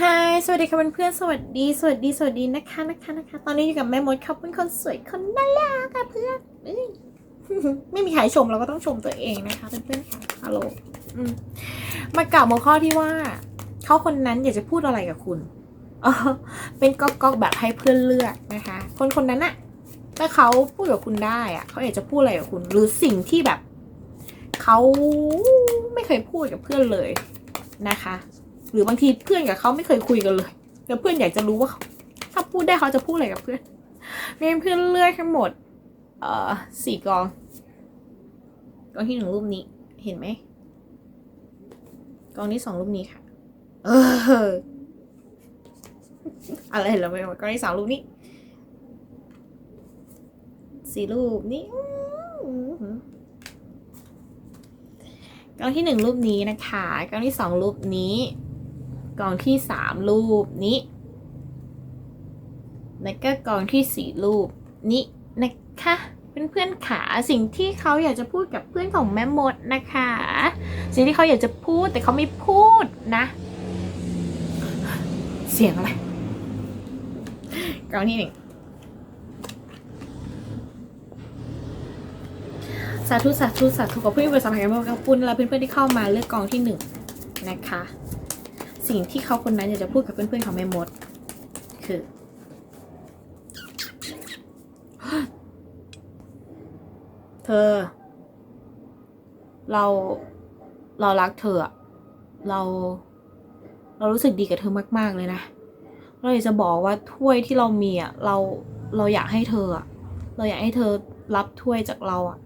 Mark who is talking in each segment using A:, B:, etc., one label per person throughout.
A: ฮายสวัสดีค่ะเพื่อนๆ สวัสดี สวัสดี สวัสดีนะคะนะคะนะคะ ตอนนี้อยู่กับแม่มดครับเป็นคนสวยคนน่ารักค่ะเพื่อนไม่มีใครชมเราก็ต้องชมตัวเองนะคะเพื่อนๆค่ะฮัลโหลมากล่าวหัวข้อที่ว่าเขาคนนั้นอยากจะพูดอะไรกับคุณเป็นก๊อกก๊อกๆแบบให้เพื่อนเลือกนะคะ คนคนนั้นอะถ้าเขาพูดกับคุณได้อะเขาอยากจะพูดอะไรกับคุณ หรือสิ่งที่แบบเขาไม่เคยพูดกับเพื่อนเลยนะคะ หรือบางทีเพื่อนกับเขาไม่เคยคุยกันเลยแต่เพื่อนอยากจะรู้ว่า ถ้าพูดได้เขาจะพูดอะไรกับเพื่อนมีเพื่อนเลือกทั้งหมด เอ่อสี่กองกองที่หนึ่งรูปนี้ เห็นไหมกองที่สองรูปนี้ค่ะ เออ อะไรเหรอไม่รู้กองที่สามรูปนี้สี่รูปนี้กองที่หนึ่งรูปนี้นะคะกองที่สองรูปนี้ กองที่สามรูปนี้ แล้วก็กองที่สี่รูปนี้นะคะเพื่อนๆขาสิ่งที่เขาอยากจะพูดกับเพื่อนของแม่มดนะคะ สิ่งที่เขาอยากจะพูดแต่เขาไม่พูดนะ เสียงอะไรกองที่หนึ่งสาธุสาธุสาธุกับเพื่อนๆบริษัทแห่งมกับปุ้นและเพื่อนๆที่เข้ามาเลือกกองที่หนึ่งนะคะ สิ่งที่เขาคนนั้นอยากจะพูดกับเพื่อนๆของแม่มด คือ เธอ เราเรารักเธอเรา เรารู้สึกดีกับเธอมาก ๆ เลยนะ เราอยากจะบอกว่าถ้วยที่เรามีอะเราเราอยากให้เธออะเราอยากให้เธอรับถ้วยจากเราอะ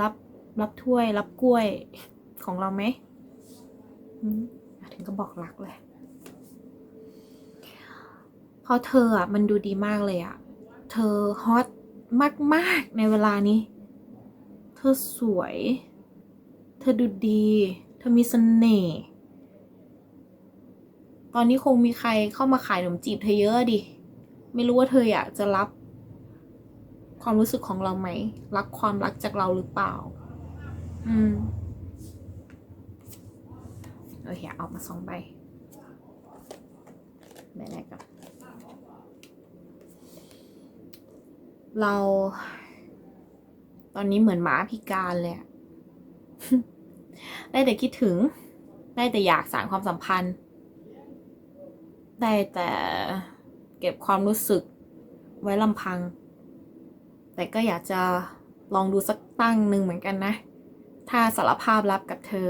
A: รับรับถ้วย รับกล้วยของเราไหมอืม ถึงก็บอกรักเลยเพราะเธออะมันดูดีมากเลยอะ เธอฮอตมาก ๆ ในเวลานี้ เธอสวย เธอดูดี เธอมีเสน่ห์ ตอนนี้คงมีใครเข้ามาขายขนมจีบเธอเยอะดิ ไม่รู้ว่าเธออยากจะรับ ความรู้สึกของเราไหม รักความรักจากเราหรือเปล่า อืม โอเคเอามาสองใบใบแรกก่อนเรา ตอนนี้เหมือนหมาพิการเลยได้แต่คิดถึง ได้แต่อยากสานความสัมพันธ์ ได้แต่เก็บความรู้สึกไว้ลำพัง แต่ก็อยากจะลองดูสักตั้งหนึ่งเหมือนกันนะ ถ้าสารภาพรับกับเธอ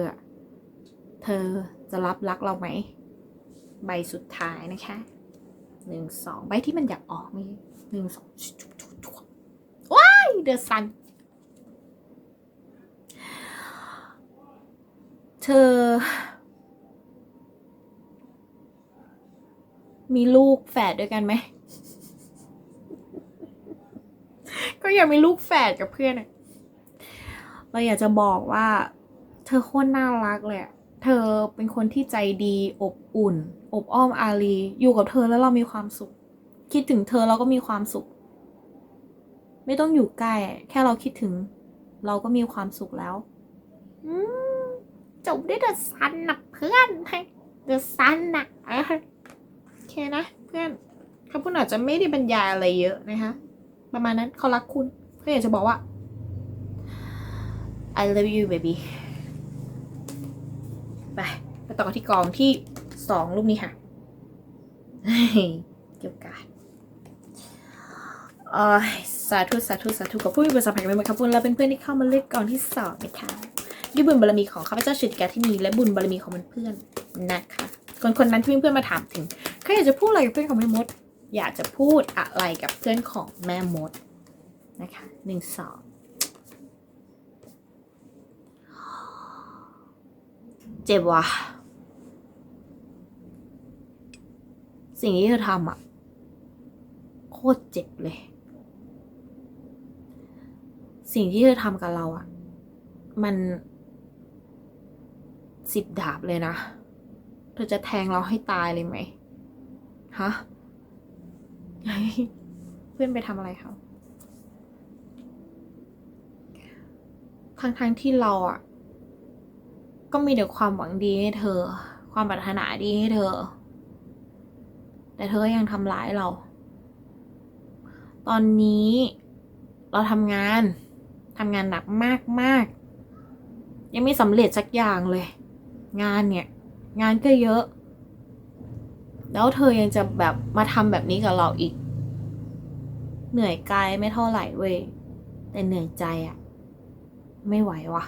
A: เธอจะรับรักเราไหม ใบสุดท้ายนะคะหนึ่งสองใบที่มันอยากออกนี่หนึ่งสองว้ายเดอะซันเธอ มีลูกแฝดด้วยกันไหม ก็อยากมีลูกแฝดกับเพื่อนเราอยากจะบอกว่า เธอโคตรน่ารักเลยอะ เธอเป็นคนที่ใจดีอบอุ่น อบอ้อมอารี อยู่กับเธอแล้วเรามีความสุข คิดถึงเธอเราก็มีความสุข ไม่ต้องอยู่ใกล้ แค่เราคิดถึง เราก็มีความสุขแล้วจบด้วยเดอะซันนะเพื่อนเดอะซันนะโอเคนะ เพื่อนเขาพูดอาจจะไม่ได้บรรยายอะไรเยอะนะคะ ประมาณนั้นเขารักคุณเขาอยากจะบอกว่า I love you baby ไปไปต่อกันที่กองที่สองรูปนี้ค่ะเกี่ยวกาดเอ้ยสาธุสาธุสาธุกับผู้มีบุญสัมพันธ์กันไปหมดครับคุณและเป็นเพื่อนที่เข้ามาเลือกกองที่สองนะคะด้วยบุญบารมีของข้าพเจ้าชิติกาที่มีและบุญบารมีของเพื่อนนะคะคนคนนั้นที่เพื่อนมาถามถึงเขาอยากจะพูดอะไรกับเพื่อนของแม่มด อยากจะพูดอะไรกับเพื่อนของแม่มดนะคะหนึ่งสอง เจ็บว่ะ สิ่งที่เธอทำอะ โคตรเจ็บเลย สิ่งที่เธอทำกับเราอะ มันสิบดาบเลยนะ เธอจะแทงเราให้ตายเลยไหมฮะเพื่อนไปทำอะไรเขาทั้งๆที่เราอะ ก็มีแต่ความหวังดีให้เธอ ความปรารถนาดีให้เธอ แต่เธอก็ยังทำร้ายเรา ตอนนี้เราทำงานทำงานหนักมากมากยังไม่สำเร็จสักอย่างเลย งานเนี่ย งานก็เยอะ แล้วเธอยังจะแบบมาทำแบบนี้กับเราอีก เหนื่อยกายไม่เท่าไหร่เว้ยแต่เหนื่อยใจอะไม่ไหวว่ะ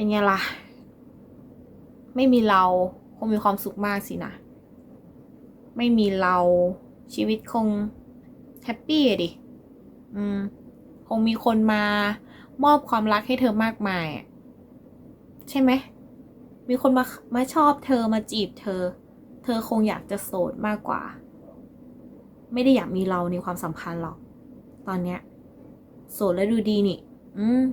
A: เป็นไงล่ะ ไม่มีเราคงมีความสุขมากสินะ ไม่มีเราชีวิตคงแฮปปี้ดิ อืม คงมีคนมามอบความรักให้เธอมากมายอะใช่ไหม มีคนมามาชอบเธอมาจีบเธอ เธอคงอยากจะโสดมากกว่า ไม่ได้อยากมีเราในความสัมพันธ์หรอก ตอนเนี้ย โสดแล้วดูดีนี่ อืม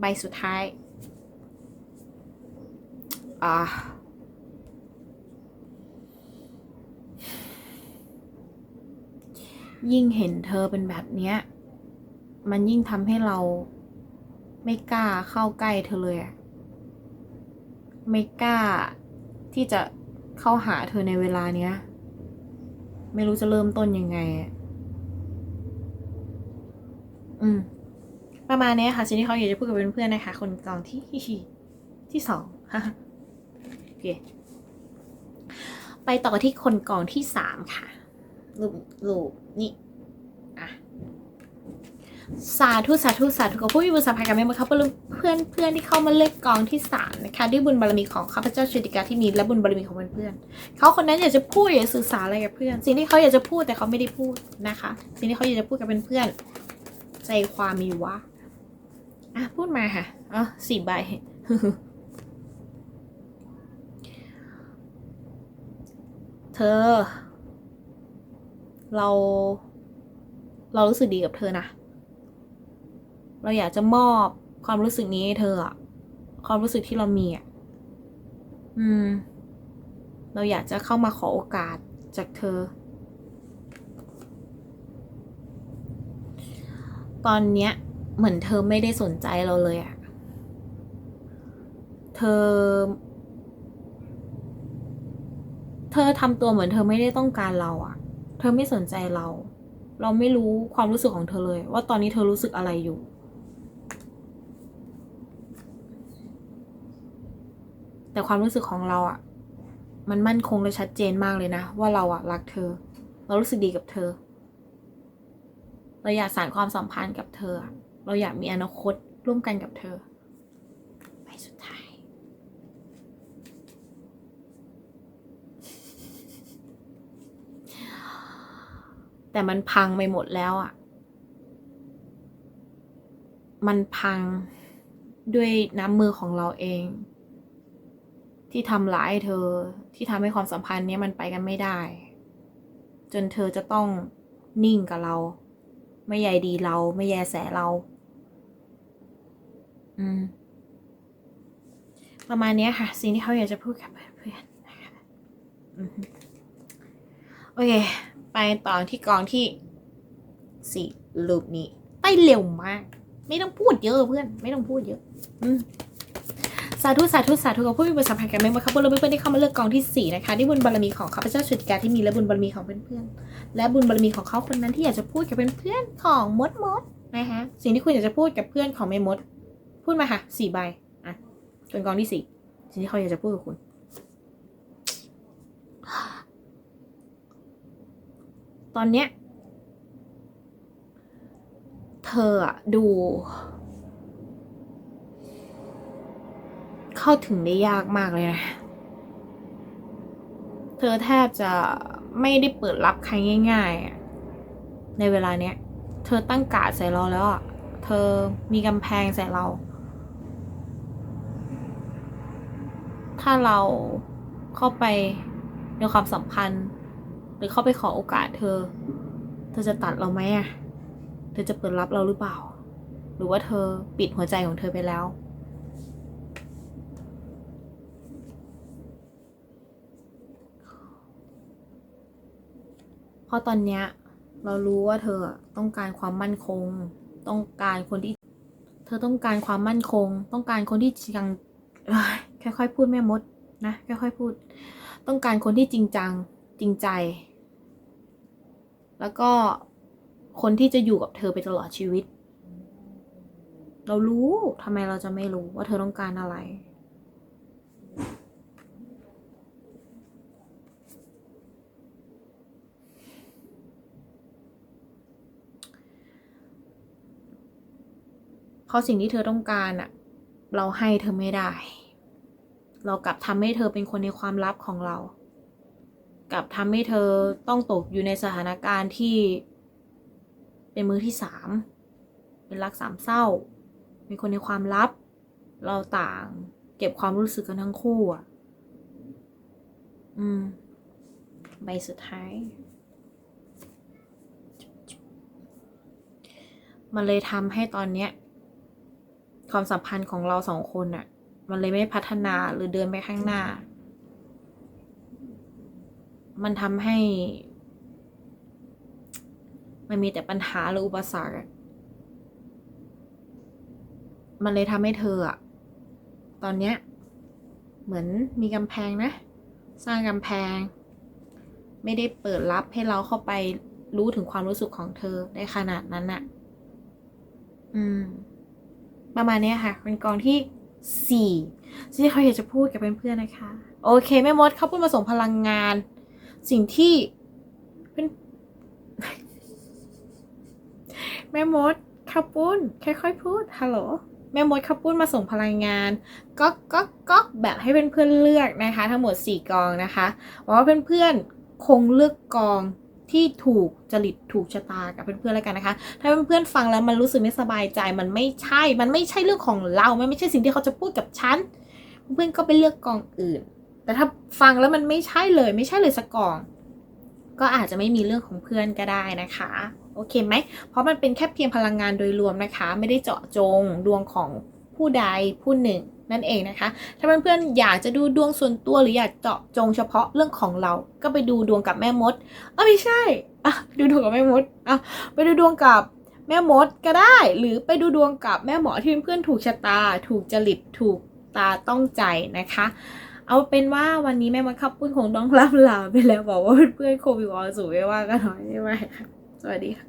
A: ใบสุดท้ายอ่ายิ่งเห็นเธอเป็นแบบเนี้ย มันยิ่งทำให้เราไม่กล้าเข้าใกล้เธอเลย ไม่กล้าที่จะเข้าหาเธอในเวลาเนี้ย ไม่รู้จะเริ่มต้นยังไง อืม ประมาณนี้ค่ะสิ่งที่เขาอยากจะพูดกับเพื่อนๆนะคะ คนกองที่ที่สองโอเคไปต่อที่คนกองที่สามค่ะรูปรูปนี่อะสาธุสาธุสาธุกับผู้มีบุญสัมพันธ์กับแม่บุญครับเพื่อนเพื่อนที่เข้ามาเลือกกองที่สามนะคะด้วยบุญบารมีของข้าพเจ้าชุติกาที่มีและบุญบารมีของเพื่อนเพื่อนๆเขาคนนั้นอยากจะพูดอยากจะสื่อสารอะไรกับเพื่อน สิ่งที่เขาอยากจะพูดแต่เขาไม่ได้พูดนะคะ สิ่งที่เขาอยากจะพูดกับเพื่อนๆใจความมีอยู่ว่า อะพูดมาค่ะอ๋อสี่ใบเธอ เรา เรารู้สึกดีกับเธอนะ เราอยากจะมอบความรู้สึกนี้ให้เธออะความรู้สึกที่เรามีอะอืม เราอยากจะเข้ามาขอโอกาสจากเธอ ตอนเนี้ย เหมือนเธอไม่ได้สนใจเราเลยอะเธอ เธอทำตัวเหมือนเธอไม่ได้ต้องการเราอะเธอไม่สนใจเรา เราไม่รู้ความรู้สึกของเธอเลย ว่าตอนนี้เธอรู้สึกอะไรอยู่แต่ความรู้สึกของเราอะมันมั่นคงและชัดเจนมากเลยนะ ว่าเราอะรักเธอ เรารู้สึกดีกับเธอ เราอยากสานความสัมพันธ์กับเธออะ เราอยากมีอนาคตร่วมกันกับเธอ ไปสุดท้าย แต่มันพังไปหมดแล้วอะ่ะ มันพังด้วยน้ำมือของเราเอง ที่ทำร้ายเธอที่ทำให้ความสัมพันธ์เนี้ยมันไปกันไม่ได้ จนเธอจะต้องนิ่งกับเรา ไม่ใยดีเราไม่แยแสเรา อืม ประมาณนี้ค่ะ สิ่งที่เขาอยากจะพูดกับเพื่อนๆนะคะโอเค ไปต่อที่กองที่สี่รูปนี้ ไปเร็วมาก ไม่ต้องพูดเยอะเพื่อน ไม่ต้องพูดเยอะ อืมสาธุสาธุสาธุกับผู้มีบุญสัมพันธ์กันไหมครับบุญเพื่อนๆที่เข้ามาเลือกกองที่สี่นะคะที่บุญบารมีของข้าพเจ้าชุติกาที่มีและบุญบารมีของเพื่อนๆและบุญบารมีของเขาคนนั้นที่อยากจะพูดกับเพื่อนๆของมดมดนะคะสิ่งที่คุณอยากจะพูดกับเพื่อนของแม่มด พูดมาค่ะสี่ใบอะเป็นกองที่สี่สิ่งที่เขาอยากจะพูดกับคุณ ตอนเนี้ย เธออะดู เข้าถึงได้ยากมากเลยนะ เธอแทบจะไม่ได้เปิดรับใครง่ายๆในเวลาเนี้ย เธอตั้งกาดใส่เราแล้วอะเธอมีกำแพงใส่เรา ถ้าเราเข้าไปในความสัมพันธ์ หรือเข้าไปขอโอกาสเธอ เธอจะตัดเราไหมอะเธอจะเปิดรับเราหรือเปล่า หรือว่าเธอปิดหัวใจของเธอไปแล้วเพราะตอนเนี้ยเรารู้ว่าเธอต้องการความมั่นคง ต้องการคนที่ เธอต้องการความมั่นคง ต้องการคนที่ยังเอย ค่อยๆพูดแม่มดนะค่อยๆพูด ต้องการคนที่จริงจังจริงใจ แล้วก็คนที่จะอยู่กับเธอไปตลอดชีวิต เรารู้ทำไมเราจะไม่รู้ว่าเธอต้องการอะไรเพราะสิ่งที่เธอต้องการอะเราให้เธอไม่ได้ เรากลับทำให้เธอเป็นคนในความลับของเรา กลับทำให้เธอต้องตกอยู่ในสถานการณ์ที่ เป็นมือที่สาม เป็นรักสามเศร้า เป็นคนในความลับ เราต่างเก็บความรู้สึกกันทั้งคู่อะ อืม ใบสุดท้าย มันเลยทำให้ตอนเนี้ยความสัมพันธ์ของเราสองคนอะ มันเลยไม่พัฒนาหรือเดินไปข้างหน้า มันทำให้ มันมีแต่ปัญหาหรืออุปสรรค มันเลยทำให้เธออะตอนเนี้ยเหมือนมีกำแพงนะ สร้างกำแพง ไม่ได้เปิดรับให้เราเข้าไปรู้ถึงความรู้สึกของเธอได้ขนาดนั้นอะอืม ประมาณนี้ค่ะ เป็นกองที่ สี่ที่เขาอยากจะพูดกับเพื่อนๆนะคะ โอเคแม่มดเขาพูดมาส่งพลังงาน สิ่งที่เป็นแม่มดข้าวปุ้นค่อย ๆ พูดฮัลโหลแม่มดข้าวปุ้นมาส่งพลังงานก็ก็ก็แบบให้เพื่อนๆเลือกนะคะ ทั้งหมดสี่กองนะคะหวังว่าเพื่อนๆคงเลือกกอง ที่ถูกจริตถูกชะตากับเพื่อนๆแล้วกันนะคะ ถ้าเพื่อนๆฟังแล้วมันรู้สึกไม่สบายใจมันไม่ใช่ มันไม่ใช่เรื่องของเรา มันไม่ใช่สิ่งที่เขาจะพูดกับฉัน เพื่อนก็ไปเลือกกองอื่น แต่ถ้าฟังแล้วมันไม่ใช่เลย ไม่ใช่เลยสักกอง ก็อาจจะไม่มีเรื่องของเพื่อนก็ได้นะคะโอเคไหม เพราะมันเป็นแค่เพียงพลังงานโดยรวมนะคะ ไม่ได้เจาะจงดวงของผู้ใดผู้หนึ่ง นั่นเองนะคะ ถ้าเพื่อนๆอยากจะดูดวงส่วนตัวหรืออยากเจาะจงเฉพาะเรื่องของเรา ก็ไปดูดวงกับแม่มดอะไม่ใช่อะดูดวงกับแม่มดอะไปดูดวงกับแม่มดก็ได้ หรือไปดูดวงกับแม่หมอที่เพื่อนๆถูกชะตา ถูกจริตถูกตาต้องใจนะคะ เอาเป็นว่าวันนี้แม่มดขับปุ้นคงต้องล่ำลาไปแล้วบอกว่าเพื่อนๆโควิดวอลสูไม่ว่ากันหน่อยใช่ไหมสวัสดีค่ะ